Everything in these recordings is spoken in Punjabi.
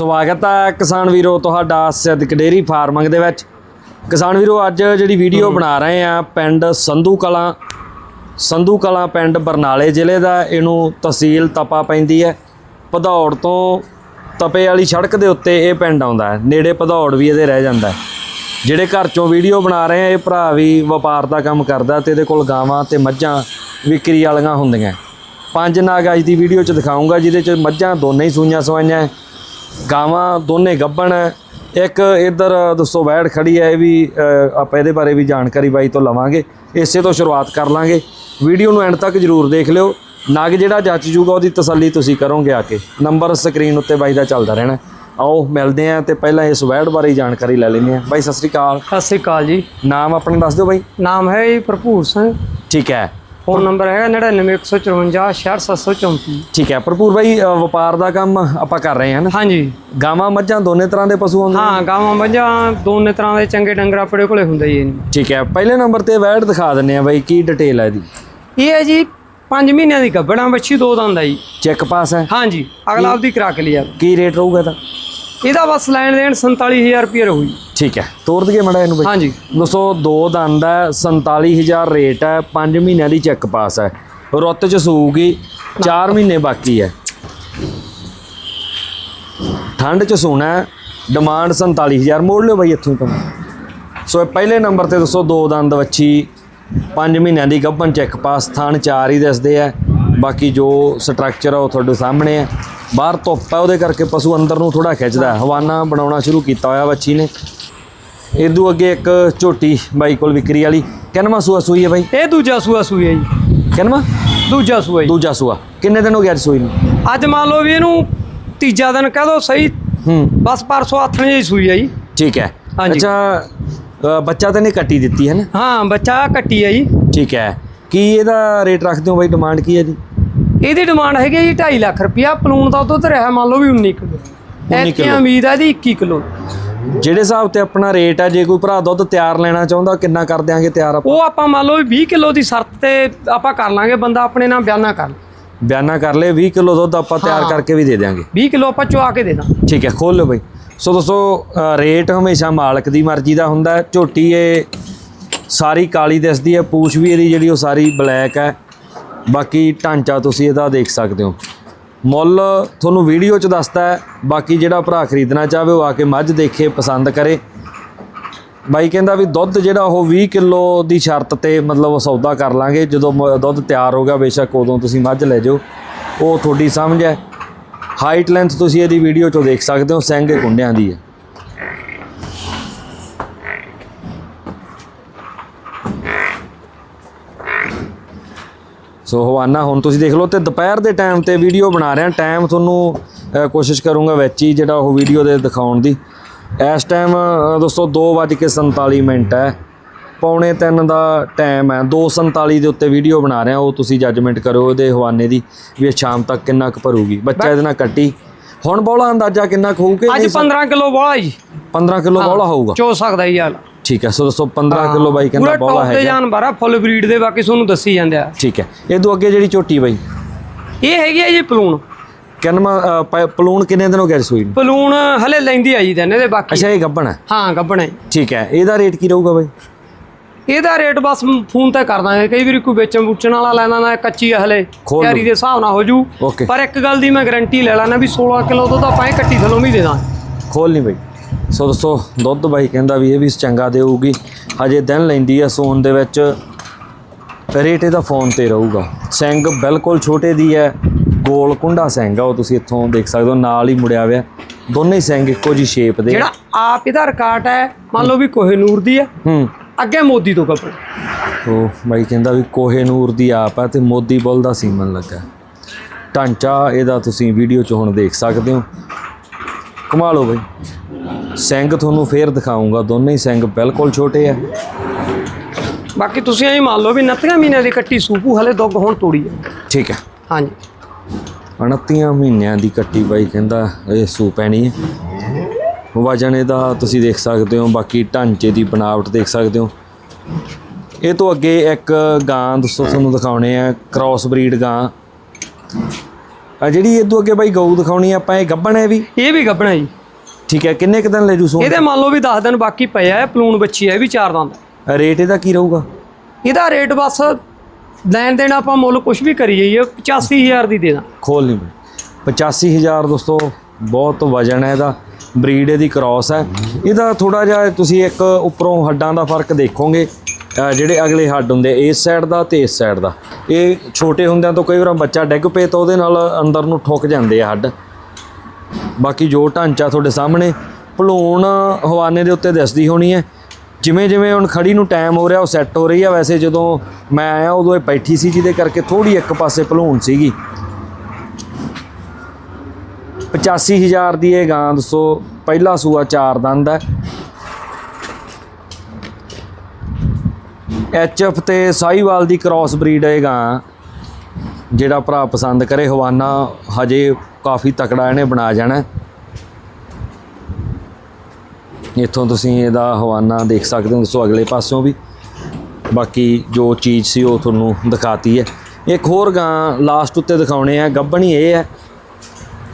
ਸਵਾਗਤ ਹੈ ਕਿਸਾਨ ਵੀਰੋ ਤੁਹਾਡਾ ਸਿੱਧਕ ਡੇਰੀ ਫਾਰਮਿੰਗ ਦੇ ਵਿੱਚ। ਕਿਸਾਨ ਵੀਰੋ ਅੱਜ ਜਿਹੜੀ ਵੀਡੀਓ ਬਣਾ ਰਹੇ ਆ ਪਿੰਡ ਸੰਧੂ ਕਲਾਂ ਸੰਧੂ ਕਲਾਂ ਪਿੰਡ ਬਰਨਾਲੇ ਜ਼ਿਲ੍ਹੇ ਦਾ। ਇਹਨੂੰ ਤਹਿਸੀਲ ਤਪਾ ਪੈਂਦੀ ਹੈ। ਭਦੌੜ ਤੋਂ ਤਪੇ ਵਾਲੀ ਸੜਕ ਦੇ ਉੱਤੇ ਇਹ ਪਿੰਡ ਆਉਂਦਾ ਹੈ। ਨੇੜੇ ਭਦੌੜ ਵੀ ਇਹਦੇ ਰਹਿ ਜਾਂਦਾ ਜਿਹੜੇ ਘਰ ਚੋਂ ਵੀਡੀਓ ਬਣਾ ਰਹੇ ਆ ਇਹ ਭਰਾ ਵੀ ਵਪਾਰ ਦਾ ਕੰਮ ਕਰਦਾ ਤੇ ਇਹਦੇ ਕੋਲ ਗਾਵਾਂ ਤੇ ਮੱਝਾਂ ਵਿਕਰੀ ਵਾਲੀਆਂ ਹੁੰਦੀਆਂ ਪੰਜ ਨਾਗ ਅੱਜ ਦੀ ਵੀਡੀਓ ਚ ਦਿਖਾਉਂਗਾ ਜਿਹਦੇ ਚ ਮੱਝਾਂ ਦੋਨੇ ਹੀ ਸੂਈਆਂ ਸਵਾਈਆਂ। ਗਾਵਾਂ ਦੋਨੇ ਗੱਭਣ ਹੈ। ਇੱਕ ਇਧਰ ਦੋਸਤੋ ਵੈੜ ਖੜੀ ਹੈ ਇਹ ਵੀ ਆਪਾਂ ਇਹਦੇ ਬਾਰੇ ਵੀ ਜਾਣਕਾਰੀ ਬਾਈ ਤੋਂ ਲਵਾਂਗੇ। ਇਸੇ ਤੋਂ ਸ਼ੁਰੂਆਤ ਕਰ ਲਾਂਗੇ। ਵੀਡੀਓ ਨੂੰ ਐਂਡ ਤੱਕ ਜਰੂਰ ਦੇਖ ਲਿਓ। ਨਗ ਜਿਹੜਾ ਜੱਜ ਜੂਗਾ ਉਹਦੀ ਤਸੱਲੀ ਤੁਸੀਂ ਕਰੋਗੇ ਆ ਕੇ। ਨੰਬਰ ਸਕਰੀਨ ਉੱਤੇ ਬਾਈ ਦਾ ਚੱਲਦਾ ਰਹਿਣਾ ਆਓ ਮਿਲਦੇ ਆਂ ਤੇ ਪਹਿਲਾਂ ਇਸ ਵੈੜ ਬਾਰੇ ਜਾਣਕਾਰੀ ਲੈ ਲੈਂਦੇ ਆਂ ਬਾਈ ਸਤਿ ਸ੍ਰੀ ਅਕਾਲ। ਸਤਿ ਸ੍ਰੀ ਅਕਾਲ ਜੀ। ਨਾਮ ਆਪਣਾ ਦੱਸ ਦਿਓ ਬਾਈ। ਨਾਮ ਹੈ ਜੀ ਭਰਪੂਰ ਸਿੰਘ। ਠੀਕ ਹੈ। ਫੋਨ ਨੰਬਰ ਹੈ 99154 66734 ਠੀਕ ਹੈ ਭਰਪੂਰ ਬਾਈ ਵਪਾਰ ਦਾ ਕੰਮ ਆਪਾਂ ਕਰ ਰਹੇ ਹਾਂ ਨਾ? ਹਾਂਜੀ। ਗਾਵਾਂ ਮੱਝਾਂ ਦੋਨੇ ਤਰ੍ਹਾਂ ਦੇ ਪਸ਼ੂ ਹੁੰਦੇ? ਹਾਂ ਗਾਵਾਂ ਮੱਝਾਂ ਦੋਨੇ ਤਰ੍ਹਾਂ ਦੇ ਚੰਗੇ ਡੰਗਰ ਆਪਣੇ ਕੋਲੇ ਹੁੰਦੇ ਨੇ ਠੀਕ ਹੈ ਪਹਿਲੇ ਨੰਬਰ ਤੇ ਵੈੜ ਦਿਖਾ ਦਿੰਨੇ ਆ ਬਾਈ ਕੀ ਡਿਟੇਲ ਹੈ ਇਹਦੀ? ਇਹ ਹੈ ਜੀ 5 ਮਹੀਨਿਆਂ ਦੀ ਗੱਭਣਾ ਬੱਚੀ ਦੋ ਦੰਦ ਆ ਜੀ। ਚੈੱਕ ਪਾਸ ਹੈ? ਹਾਂਜੀ ਅਗਲਾ ਆਪਦੀ ਕਰਾ ਕੇ ਲਿਆ ਕੀ ਰੇਟ ਰਹੂਗਾ ਇਹਦਾ? ਇਹਦਾ ਬਸ ਲੈਣ ਦੇਣ 47000 ਰੁਪਏ ਰਹੂ ਜੀ। ਠੀਕ ਹੈ। ਤੋਰ ਦਈਏ ਮੜਾ ਇਹਨੂੰ ਬਾਈ। ਹਾਂਜੀ। ਦੋਸਤੋ ਦੋ ਦੰਦ ਹੈ 47000 ਰੇਟ ਹੈ 5 ਮਹੀਨਿਆਂ ਦੀ ਚੈੱਕ ਪਾਸ ਹੈ। ਰੁੱਤ ਚ ਸੂਗੀ 4 ਮਹੀਨੇ ਬਾਕੀ ਹੈ। ਠੰਡ ਚ ਸੋਣਾ ਡਿਮਾਂਡ 47000 ਮੋੜ ਲਿਓ ਬਾਈ ਇੱਥੋਂ ਤਾਂ। ਸੋ ਇਹ ਪਹਿਲੇ ਨੰਬਰ ਤੇ ਦੋਸਤੋ ਦੋ ਦੰਦ ਵੱਛੀ 5 ਮਹੀਨਿਆਂ ਦੀ ਗੱਭਣ ਚੈੱਕ ਪਾਸ ਥਾਣ ਚਾਰ ਹੀ ਦੱਸਦੇ ਆ ਬਾਕੀ ਜੋ ਸਟਰਕਚਰ ਆ ਉਹ ਤੁਹਾਡੇ ਸਾਹਮਣੇ ਆ ਬਾਹਰ ਧੁੱਪ ਹੈ ਉਹਦੇ ਕਰਕੇ ਪਸ਼ੂ ਅੰਦਰ ਨੂੰ ਥੋੜਾ ਖਿੱਚਦਾ। ਹਵਾਨਾ ਬਣਾਉਣਾ ਸ਼ੁਰੂ ਕੀਤਾ ਹੋਇਆ ਵੱਛੀ ਨੇ। ਇਦੋਂ ਅੱਗੇ ਇੱਕ ਝੋਟੀ ਬਾਈ ਕੋਲ ਵਿਕਰੀ ਵਾਲੀ। ਕਿੰਨਵਾਂ ਸੂਆ ਸੂਈ ਹੈ ਬਾਈ? ਇਹ ਦੂਜਾ ਸੂਆ ਸੂਈ ਹੈ ਜੀ। ਕਿੰਨਵਾਂ? ਦੂਜਾ ਸੂਆ ਜੀ। ਦੂਜਾ ਸੂਆ। ਕਿੰਨੇ ਦਿਨ ਹੋ ਅੱਜ ਸੂਈ ਨੂੰ? ਅੱਜ ਮੰਨ ਲਓ ਵੀ ਇਹਨੂੰ ਤੀਜਾ ਦਿਨ ਕਹਿ ਦੋ ਸਹੀ। ਹੂੰ। ਬਸ ਪਰਸੋਂ ਆਥਣੇ ਜੀ ਸੂਈ ਹੈ ਜੀ। ਠੀਕ ਹੈ। ਅੱਛਾ ਬੱਚਾ ਤਾਂ ਨਹੀਂ ਕੱਟੀ ਦਿੱਤੀ ਹੈ ਨਾ? ਹਾਂ ਬੱਚਾ ਕੱਟੀ ਹੈ ਜੀ। ਠੀਕ ਹੈ। ਕੀ ਇਹਦਾ ਰੇਟ ਰੱਖਦੇ ਹੋ ਬਾਈ? ਡਿਮਾਂਡ ਕੀ ਹੈ ਜੀ ਇਹਦੀ ਡਿਮਾਂਡ ਹੈਗੀ ਜੀ 2.5 ਲੱਖ ਰੁਪਿਆ ਪਲੂਣ ਦਾ ਦੁੱਧ ਰਿਹਾ ਮੰਨ ਲਓ ਵੀ 19 ਕਿਲੋ। 19 ਐਤਕੀ। ਉਮੀਦ ਹੈ ਦੀ 21 ਕਿਲੋ। ਜਿਹੜੇ ਹਿਸਾਬ ਤੇ ਆਪਣਾ ਰੇਟ ਹੈ ਜੇ ਕੋਈ ਭਰਾ ਦੁੱਧ ਤਿਆਰ ਲੈਣਾ ਚਾਹੁੰਦਾ ਕਿੰਨਾ ਕਰ ਦਿਆਂਗੇ ਤਿਆਰ ਆਪਾਂ? ਉਹ ਆਪਾਂ ਮੰਨ ਲਓ ਵੀ 20 ਕਿਲੋ ਦੀ ਸ਼ਰਤ ਤੇ ਆਪਾਂ ਕਰ ਲਾਂਗੇ ਬੰਦਾ ਆਪਣੇ ਨਾਲ ਬਿਆਨਾ ਕਰ ਬਿਆਨਾ ਕਰ ਲਏ 20 ਕਿਲੋ ਦੁੱਧ ਆਪਾਂ ਤਿਆਰ। ਕਰਕੇ ਵੀ ਦੇ ਦਿਆਂਗੇ। 20 ਕਿਲੋ ਆਪਾਂ ਚੁਆ ਕੇ ਦੇ ਦਾਂ ਠੀਕ ਹੈ ਖੋਲ ਲਓ ਬਈ। ਸੋ ਦੋਸਤੋ ਰੇਟ ਹਮੇਸ਼ਾ ਮਾਲਕ ਦੀ ਮਰਜ਼ੀ ਦਾ ਹੁੰਦਾ ਝੋਟੀ ਇਹ ਸਾਰੀ ਕਾਲੀ ਦਿਸਦੀ ਹੈ ਪੂਛ ਵੀ ਇਹਦੀ ਜਿਹੜੀ ਉਹ ਸਾਰੀ ਬਲੈਕ ਹੈ। ਬਾਕੀ ਢਾਂਚਾ ਤੁਸੀਂ ਇਹਦਾ ਦੇਖ ਸਕਦੇ ਹੋ। ਮੁੱਲ ਤੁਹਾਨੂੰ ਵੀਡੀਓ 'ਚ ਦੱਸਦਾ ਹੈ, ਬਾਕੀ ਜਿਹੜਾ ਭਰਾ ਖਰੀਦਣਾ ਚਾਹਵੇ ਉਹ ਆ ਕੇ ਮੱਝ ਦੇਖੇ, ਪਸੰਦ ਕਰੇ। ਬਾਈ ਕਹਿੰਦਾ ਵੀ ਦੁੱਧ ਜਿਹੜਾ ਉਹ 20 ਕਿਲੋ ਦੀ ਸ਼ਰਤ ਤੇ ਮਤਲਬ ਸੌਦਾ ਕਰ ਲਾਂਗੇ, ਜਦੋਂ ਮ- ਦੁੱਧ ਤਿਆਰ ਹੋ ਗਿਆ, ਬੇਸ਼ੱਕ ਉਦੋਂ ਤੁਸੀਂ ਮੱਝ ਲੈ ਜਾਓ। ਉਹ ਤੁਹਾਡੀ ਸਮਝ ਹੈ। ਹਾਈਟ ਲੈਂਥ ਤੁਸੀਂ ਇਹਦੀ ਵੀਡੀਓ 'ਚੋਂ ਦੇਖ ਸਕਦੇ ਹੋ, ਸੈਂਗੇ ਕੁੰਡਿਆਂ ਦੀ ਹੈ। ਸੋ ਹਵਾਨਾ ਹੁਣ ਤੁਸੀਂ ਦੇਖ ਲਓ ਤੇ ਦੁਪਹਿਰ ਦੇ ਟਾਈਮ ਤੇ ਵੀਡੀਓ ਬਣਾ ਰਿਹਾ ਟਾਈਮ ਤੁਹਾਨੂੰ ਕੋਸ਼ਿਸ਼ ਕਰੂੰਗਾ ਵਿੱਚ ਹੀ ਜਿਹੜਾ ਉਹ ਵੀਡੀਓ ਦੇ ਦਿਖਾਉਣ ਦੀ। ਇਸ ਟਾਈਮ ਦੋਸਤੋ 2:47 ਮਿੰਟ ਹੈ। ਪੌਣੇ 3 ਦਾ ਟਾਈਮ ਹੈ। 2:47 ਦੇ ਉੱਤੇ ਵੀਡੀਓ ਬਣਾ ਰਿਹਾ ਉਹ ਤੁਸੀਂ ਜੱਜਮੈਂਟ ਕਰੋ ਉਹਦੇ ਹਵਾਨੇ ਦੀ ਵੀ ਇਹ ਸ਼ਾਮ ਤੱਕ ਕਿੰਨਾ ਕੁ ਭਰੂਗੀ। ਬੱਚਾ ਇਹਦੇ ਨਾਲ ਕੱਟੀ। ਹੁਣ ਬੋਲਾ ਅੰਦਾਜ਼ਾ ਕਿੰਨਾ ਕੁ ਹੋਊਗਾ ਅੱਜ 15 ਕਿਲੋ ਬੋਲਾ ਜੀ। 15 ਕਿਲੋ ਬੋਲਾ ਹੋਊਗਾ। ਚੋ ਸਕਦਾ ਜੀ ਹਾਲ ਠੀਕ ਹੈ ਸੋ ਦੋਸਤੋ 15 ਕਿਲੋ ਬਾਈ ਕਹਿੰਦਾ ਪੂਰਾ ਬੋਲਾ ਟੌਪ ਤੇ ਜਾਨਵਰ ਆ ਫੁੱਲ ਬਰੀਡ ਦੇ ਬਾਕੀ ਤੁਹਾਨੂੰ ਦੱਸੀ ਜਾਂਦੇ ਆ। ਠੀਕ ਹੈ ਇਹ ਤੋਂ ਅੱਗੇ ਜਿਹੜੀ ਝੋਟੀ ਬਾਈ? ਇਹ ਹੈਗੀ ਆ ਜੀ ਪਲੂਣ। ਪ- ਪਲੂਣ ਕਿੰਨੇ ਦਿਨ ਹੋ ਗਏ ਰਸੋਈ ਨੂੰ? ਪਲੂਣ ਹਲੇ ਲੈਂਦੀ ਆ ਜੀ ਤੈਨੇ ਦੇ ਬਾਕੀ। ਅੱਛਾ ਇਹ ਗੱਬਣ ਹੈ? ਹਾਂ ਗੱਬਣਾ ਠੀਕ ਹੈ ਇਹਦਾ ਰੇਟ ਕੀ ਰਹੂਗਾ ਬਾਈ? ਇਹਦਾ ਰੇਟ ਬਸ ਫੋਨ ਤੇ ਕਰ ਦਾਂਗੇ। ਕਈ ਵਾਰੀ ਕੋਈ ਵੇਚਣ ਵੂਚਣ ਵਾਲਾ ਲੈਣਾ ਨਾ ਕੱਚੀ ਆ ਹਲੇ। ਤਿਆਰੀ। ਦੇ ਹਿਸਾਬ ਨਾਲ ਹੋ ਜੂ। ਪਰ ਇੱਕ ਗੱਲ ਦੀ ਮੈਂ ਗਾਰੰਟੀ ਲੈ ਲੈਣਾ ਵੀ 16 ਕਿਲੋ ਦੁੱਧ ਆਪਾਂ ਇਹ ਕੱਟੀ ਥਲੋਂ ਵੀ ਦੇ ਦਾਂਗੇ। ਖੋਲ ਨਹੀਂ ਬਾਈ। ਸੋ ਦੋਸਤੋ ਦੁੱਧ ਬਾਈ ਕਹਿੰਦਾ ਵੀ ਇਹ ਵੀ ਚੰਗਾ ਦੇਊਗੀ। ਹਜੇ ਦਿਨ ਲੈਂਦੀ ਆ ਸੋਨ ਦੇ ਵਿੱਚ। ਰੇਟ ਇਹਦਾ ਫੋਨ ਤੇ ਰਹੂਗਾ। ਸਿੰਘ ਬਿਲਕੁਲ ਛੋਟੇ ਦੀ ਹੈ। ਗੋਲ ਕੁੰਡਾ ਸਿੰਘ ਆ ਉਹ ਤੁਸੀਂ ਇੱਥੋਂ ਦੇਖ ਸਕਦੇ ਹੋ ਨਾਲ ਹੀ ਮੁੜਿਆ ਹੋਇਆ। ਦੋਨੇ ਹੀ ਸਿੰਘ ਇੱਕੋ ਜੀ ਸ਼ੇਪ ਦੇ। ਜਿਹੜਾ ਆਪ ਇਹਦਾ ਰਿਕਾਰਡ ਹੈ ਮੰਨ ਲਓ ਵੀ ਕੋਹੇ ਨੂਰ ਦੀ ਹੈ। ਹੂੰ। ਅੱਗੇ ਮੋਦੀ ਤੋਂ ਕੱਪੜ। ਉਹ ਬਾਈ ਕਹਿੰਦਾ ਵੀ ਕੋਹੇ ਨੂਰ ਦੀ ਆਪ ਹੈ ਤੇ ਮੋਦੀ ਬੁੱਲ ਦਾ ਸੀਮਨ ਲੱਗਾ ਢਾਂਚਾ ਇਹਦਾ ਤੁਸੀਂ ਵੀਡੀਓ 'ਚ ਹੁਣ ਦੇਖ ਸਕਦੇ ਹੋ। ਕਮਾ ਲਓ ਬਾਈ। ਸਿੰਘ ਤੁਹਾਨੂੰ ਫੇਰ ਦਿਖਾਉਂਗਾ ਦੋਨੇ ਹੀ ਸਿੰਘ ਬਿਲਕੁਲ ਛੋਟੇ ਆ। ਬਾਕੀ ਤੁਸੀਂ ਐਂ ਮੰਨ ਲਓ ਵੀ 29 ਮਹੀਨਿਆਂ ਦੀ ਕੱਟੀ ਸੂਪੂ ਹਲੇ ਦੁੱਗ ਹੁਣ ਤੋੜੀ ਹੈ ਠੀਕ ਹੈ ਹਾਂਜੀ। 29 ਮਹੀਨਿਆਂ ਦੀ ਕੱਟੀ ਬਾਈ ਕਹਿੰਦਾ ਇਹ ਸੂ ਪੈਣੀ ਹੈ ਵਜਨ ਇਹਦਾ ਤੁਸੀਂ ਦੇਖ ਸਕਦੇ ਹੋ ਬਾਕੀ ਢਾਂਚੇ ਦੀ ਬਣਾਵਟ ਦੇਖ ਸਕਦੇ ਹੋ। ਇਹ ਤੋਂ ਅੱਗੇ ਇੱਕ ਗਾਂ ਦੋਸਤੋ ਤੁਹਾਨੂੰ ਦਿਖਾਉਣੇ ਆ ਕ੍ਰਾਸ ਬਰੀਡ ਗਾਂ। ਆ ਜਿਹੜੀ ਇਹ ਤੋਂ ਅੱਗੇ ਬਾਈ ਗਊ ਦਿਖਾਉਣੀ ਆ ਆਪਾਂ ਇਹ ਗੱਬਣ ਹੈ ਵੀ? ਇਹ ਵੀ ਗੱਭਣਾ ਜੀ। ਠੀਕ ਹੈ ਕਿੰਨੇ ਕੁ ਦਿਨ ਲੈ ਜੂ ਸੋ ਇਹਦੇ ਮੰਨ ਲਓ ਵੀ 10 ਦਿਨ ਬਾਕੀ ਪਏ ਆ ਪਲੂਣ ਬੱਚੀ ਹੈ ਇਹ ਵੀ ਚਾਰ ਦੰਦ। ਰੇਟ ਇਹਦਾ ਕੀ ਰਹੂਗਾ? ਇਹਦਾ ਰੇਟ ਬਸ ਲੈਣ ਦੇਣ ਆਪਾਂ ਮੁੱਲ ਕੁਝ ਵੀ ਕਰੀ ਜਾਈਏ 85000 ਦੀ ਦੇ ਦਾਂ। ਖੋਲ ਨਹੀਂ ਬਈ 85000 ਦੋਸਤੋ ਬਹੁਤ ਵਜਨ ਹੈ ਇਹਦਾ। ਬਰੀਡ ਇਹਦੀ ਕ੍ਰਾਸ ਹੈ। ਇਹਦਾ ਥੋੜਾ ਜਿਹਾ ਤੁਸੀਂ ਇੱਕ ਉੱਪਰੋਂ ਹੱਡਾਂ ਦਾ ਫ਼ਰਕ ਦੇਖੋਗੇ। ਜਿਹੜੇ ਅਗਲੇ ਹੱਡ ਹੁੰਦੇ ਇਸ ਸਾਈਡ ਦਾ ਤੇ ਇਸ ਸਾਈਡ ਦਾ। ਇਹ ਛੋਟੇ ਹੁੰਦਿਆਂ ਤੋਂ ਕਈ ਵਾਰ ਬੱਚਾ ਡਿੱਗ ਪਏ ਤਾਂ ਉਹਦੇ ਨਾਲ ਅੰਦਰ ਨੂੰ ਠੁੱਕ ਜਾਂਦੇ ਆ ਹੱਡ। ਬਾਕੀ ਜੋ ਢਾਂਚਾ ਤੁਹਾਡੇ ਸਾਹਮਣੇ, ਭਲੂਣ ਹਵਾਨੇ ਦੇ ਉੱਤੇ ਦਿਸਦੀ ਹੋਣੀ ਹੈ। ਜਿਵੇਂ ਜਿਵੇਂ ਹੁਣ ਖੜੀ ਨੂੰ ਟਾਈਮ ਹੋ ਰਿਹਾ, ਉਹ ਸੈੱਟ ਹੋ ਰਹੀ ਆ ਵੈਸੇ ਜਦੋਂ ਮੈਂ ਆਇਆ, ਉਦੋਂ ਇਹ ਬੈਠੀ ਸੀ, ਜਿਹਦੇ ਕਰਕੇ ਥੋੜੀ ਇੱਕ ਪਾਸੇ ਭਲੂਣ ਸੀਗੀ। 85000 ਦੀ ਇਹ ਗਾਂ ਦੱਸੋ, ਪਹਿਲਾ ਸੂਆ ਚਾਰ ਦੰਦ ਹੈ। ਐਚਐਫ ਤੇ ਸਾਈਵਾਲ ਦੀ ਕ੍ਰਾਸ ਬਰੀਡ ਹੈ ਗਾਂ। ਜਿਹੜਾ ਭਰਾ ਪਸੰਦ ਕਰੇ, ਹਵਾਨਾ ਹਜੇ ਕਾਫੀ ਤਕੜਾ ਇਹਨੇ ਬਣਾ ਜਾਣਾ। ਇੱਥੋਂ ਤੁਸੀਂ ਇਹਦਾ ਹਵਾਨਾ ਦੇਖ ਸਕਦੇ ਹੋ ਦੱਸੋ ਅਗਲੇ ਪਾਸਿਓਂ ਵੀ। ਬਾਕੀ ਜੋ ਚੀਜ਼ ਸੀ ਉਹ ਤੁਹਾਨੂੰ ਦਿਖਾਤੀ ਹੈ। ਇੱਕ ਹੋਰ ਗਾਂ ਲਾਸਟ ਉੱਤੇ ਦਿਖਾਉਣੇ ਆ ਗੱਬਣੀ ਇਹ ਹੈ।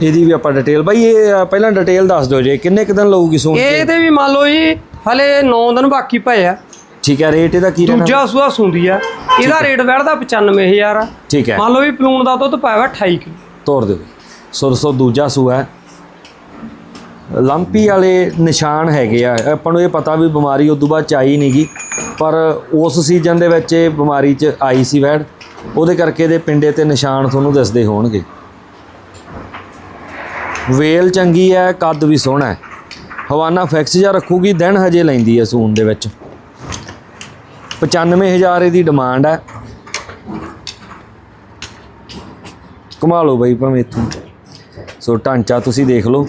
ਇਹਦੀ ਵੀ ਆਪਾਂ ਡਿਟੇਲ ਬਾਈ ਇਹ ਪਹਿਲਾਂ ਡਿਟੇਲ ਦੱਸ ਦਿਓ ਜੇ ਕਿੰਨੇ ਕੁ ਦਿਨ ਲਊਗੀ ਸੂਣ ਤੇ ਇਹਦੇ ਵੀ ਮੰਨ ਲਓ ਜੀ ਹਲੇ 9 ਦਿਨ ਬਾਕੀ ਪਏ ਆ। ਠੀਕ ਹੈ ਰੇਟ ਇਹਦਾ ਕੀ ਰਹਿਣਾ? ਦੂਜਾ ਸੂਆ ਸੁੰਦੀ ਆ। ਇਹਦਾ ਰੇਟ ਵੜਦਾ 95000 ਆ। ਠੀਕ ਹੈ। ਮੰਨ ਲਓ ਵੀ ਪਲੂਣ ਦਾ ਦੁੱਧ ਪਾਇਆ ਵਾ 28 ਕਿਲੋ। ਤੋੜ ਦਿਓ। ਸੋ ਦੋਸਤੋ ਦੂਜਾ ਸੂਆ ਹੈ। ਲੰਪੀ ਵਾਲੇ ਨਿਸ਼ਾਨ ਹੈਗੇ ਆ। ਆਪਾਂ ਨੂੰ ਇਹ ਪਤਾ ਵੀ ਬਿਮਾਰੀ ਉਦੋਂ ਬਾਅਦ ਚ ਆਈ ਨਹੀਂਗੀ ਪਰ ਉਸ ਸੀਜ਼ਨ ਦੇ ਵਿੱਚ ਇਹ ਬਿਮਾਰੀ ਚ ਆਈ ਸੀ ਵੈੜ। ਉਹਦੇ ਕਰਕੇ ਇਹਦੇ ਪਿੰਡੇ ਤੇ ਨਿਸ਼ਾਨ ਤੁਹਾਨੂੰ ਦਿਸਦੇ ਹੋਣਗੇ। ਵੇਲ ਚੰਗੀ ਹੈ, ਕੱਦ ਵੀ ਸੋਹਣਾ ਹੈ। ਹਵਾਨਾ ਫਿਕਸ ਜਾਂ ਰੱਖੂਗੀ, ਦਿਨ ਹਜੇ ਲੈਂਦੀ ਹੈ ਸੂਨ ਦੇ ਵਿੱਚ। 95000 ਇਹਦੀ ਡਿਮਾਂਡ ਹੈ। ਕਮਾ ਲਓ ਬਈ ਭਾਵੇਂ ਇੱਥੋਂ। ਸੋ ਢਾਂਚਾ ਤੁਸੀਂ ਦੇਖ ਲਓ।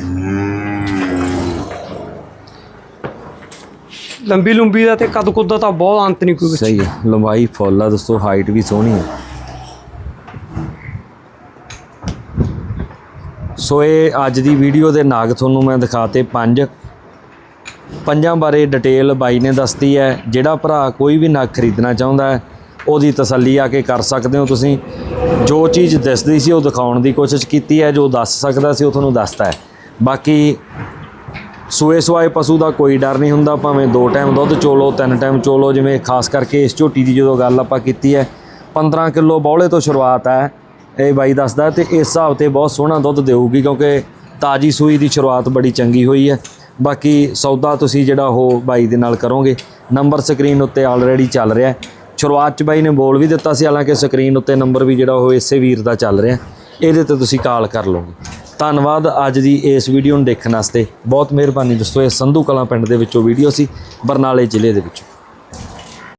ਲੰਬੀ ਲੰਬੀ ਦਾ ਤੇ ਕੱਦ ਕੁੱਦ ਦਾ ਤਾਂ ਬਹੁਤ ਅੰਤ ਨਹੀਂ ਕੋਈ ਸਹੀ ਹੈ ਲੰਬਾਈ ਫੁੱਲ ਆ ਦੋਸਤੋ ਹਾਈਟ ਵੀ ਸੋਹਣੀ ਹੈ। ਸੋ ਇਹ ਅੱਜ ਦੀ ਵੀਡੀਓ ਦੇ ਨਾਗ ਤੁਹਾਨੂੰ ਮੈਂ ਦਿਖਾਤੇ ਪੰਜ ਪੰਜਾਂ ਬਾਰੇ ਡਿਟੇਲ ਬਾਈ ਨੇ ਦੱਸਤੀ ਹੈ ਜਿਹੜਾ ਭਰਾ ਕੋਈ ਵੀ ਨਗ ਖਰੀਦਣਾ ਚਾਹੁੰਦਾ ਹੈ ਉਹਦੀ ਤਸੱਲੀ ਆ ਕੇ ਕਰ ਸਕਦੇ ਹੋ ਤੁਸੀਂ। ਜੋ ਚੀਜ਼ ਦਿਸਦੀ ਸੀ ਉਹ ਦਿਖਾਉਣ ਦੀ ਕੋਸ਼ਿਸ਼ ਕੀਤੀ ਹੈ, ਜੋ ਦੱਸ ਸਕਦਾ ਸੀ ਉਹ ਤੁਹਾਨੂੰ ਦੱਸਦਾ ਹੈ। ਬਾਕੀ ਸੂਏ ਸਵਾਏ ਪਸ਼ੂ ਦਾ ਕੋਈ ਡਰ ਨਹੀਂ ਹੁੰਦਾ, ਭਾਵੇਂ ਦੋ ਟਾਈਮ ਦੁੱਧ ਚੋਲੋ, ਤਿੰਨ ਟਾਈਮ ਚੋਲੋ, ਜਿਵੇਂ ਖਾਸ ਕਰਕੇ ਇਸ ਝੋਟੀ ਦੀ ਜਦੋਂ ਗੱਲ ਆਪਾਂ ਕੀਤੀ ਹੈ 15 ਕਿਲੋ ਬੌਲੇ ਤੋਂ ਸ਼ੁਰੂਆਤ ਹੈ। ਇਹ ਬਾਈ ਦੱਸਦਾ ਤੇ ਇਸ ਹਿਸਾਬ ਤੇ ਬਹੁਤ ਸੋਹਣਾ ਦੁੱਧ ਦੇਊਗੀ, ਕਿਉਂਕਿ ਤਾਜੀ ਸੂਈ ਦੀ ਸ਼ੁਰੂਆਤ ਬੜੀ ਚੰਗੀ ਹੋਈ ਹੈ। ਬਾਕੀ ਸੌਦਾ ਤੁਸੀਂ ਜਿਹੜਾ ਉਹ ਬਾਈ ਦੇ ਨਾਲ ਕਰੋਗੇ। ਨੰਬਰ ਸਕਰੀਨ ਉੱਤੇ ਆਲਰੇਡੀ ਚੱਲ ਰਿਹਾ ਹੈ। ਸ਼ੁਰੂਆਤ ਚ ਬਾਈ ਨੇ ਬੋਲ ਵੀ ਦਿੱਤਾ ਸੀ, ਹਾਲਾਂਕਿ ਸਕਰੀਨ ਉੱਤੇ ਨੰਬਰ ਵੀ ਜਿਹੜਾ ਉਹ ਇਸੇ ਵੀਰ ਦਾ ਚੱਲ ਰਿਹਾ। ਇਹਦੇ ਤੇ ਤੁਸੀਂ ਕਾਲ ਕਰ ਲਓਗੇ। ਧੰਨਵਾਦ ਅੱਜ ਦੀ ਇਸ ਵੀਡੀਓ ਨੂੰ ਦੇਖਣ ਵਾਸਤੇ। ਬਹੁਤ ਮਿਹਰਬਾਨੀ ਦੋਸਤੋ, ਇਹ ਸੰਧੂ ਕਲਾਂ ਪਿੰਡ ਦੇ ਵਿੱਚੋਂ ਵੀਡੀਓ ਸੀ, ਬਰਨਾਲੇ ਜ਼ਿਲ੍ਹੇ ਦੇ ਵਿੱਚੋਂ।